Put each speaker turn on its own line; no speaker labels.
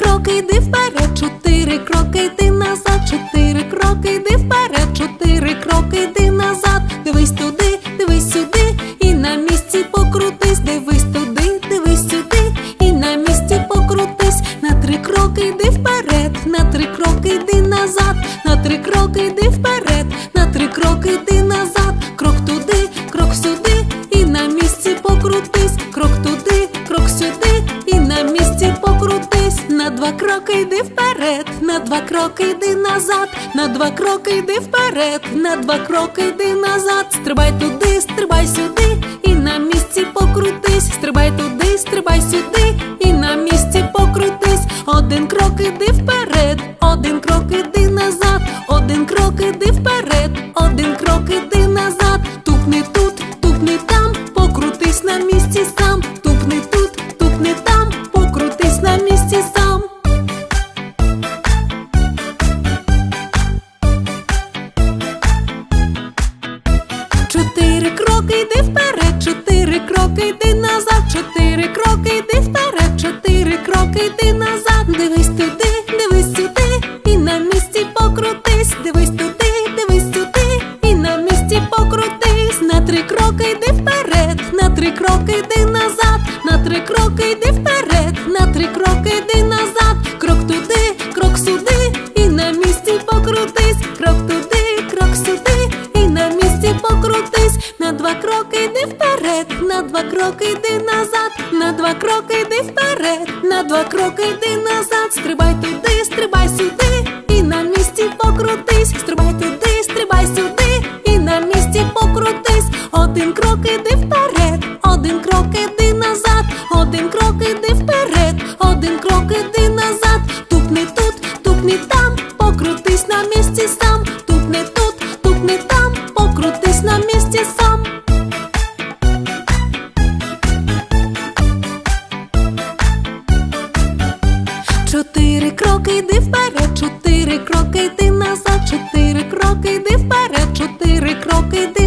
кроки, йди вперед, чотири кроки, йди назад, чотири кроки, йди вперед, чотири кроки, йди назад, дивись туди, дивись сюди, і на місці покрутись, дивись туди, дивись сюди, і на місці покрутись, на три кроки йди. два кроки йди вперед, на два кроки йди назад, на два кроки йди вперед, на два кроки йди назад, стрибай туди, стрибай сюди, і на місці покрутись, стрибай туди, стрибай сюди, і на місці покрутись, один крок іди вперед, один крок іди назад, один крок іди вперед, один крок іди назад, Тут тут, тут там, покрутись на місці. Чотири кроки йди вперед, чотири кроки йди назад, чотири кроки йди вперед, чотири кроки йди назад. Дивись туди, дивись сюди, і на місці покрутись, дивись туди, дивись сюди, і на місці покрутись. На три кроки йди вперед, на три кроки йди назад, на три кроки йди вперед, на три кроки йди назад. Крок туди, два кроки йди назад, на два кроки йди вперед, на два кроки йди назад, стрибай туди, стрибай сюди, і на місці покрутись, стрибай туди, стрибай сюди, і на місці покрутись. Один крок іди вперед, один крок іди назад, один крок іди вперед, один крок іди назад, тупни тут, тупни там, покрутись на місці сам, тупни тут, тупни там, покрутись на місці сам. чотири кроки, йди вперед, чотири кроки, йди назад, чотири кроки, йди вперед, чотири кроки йди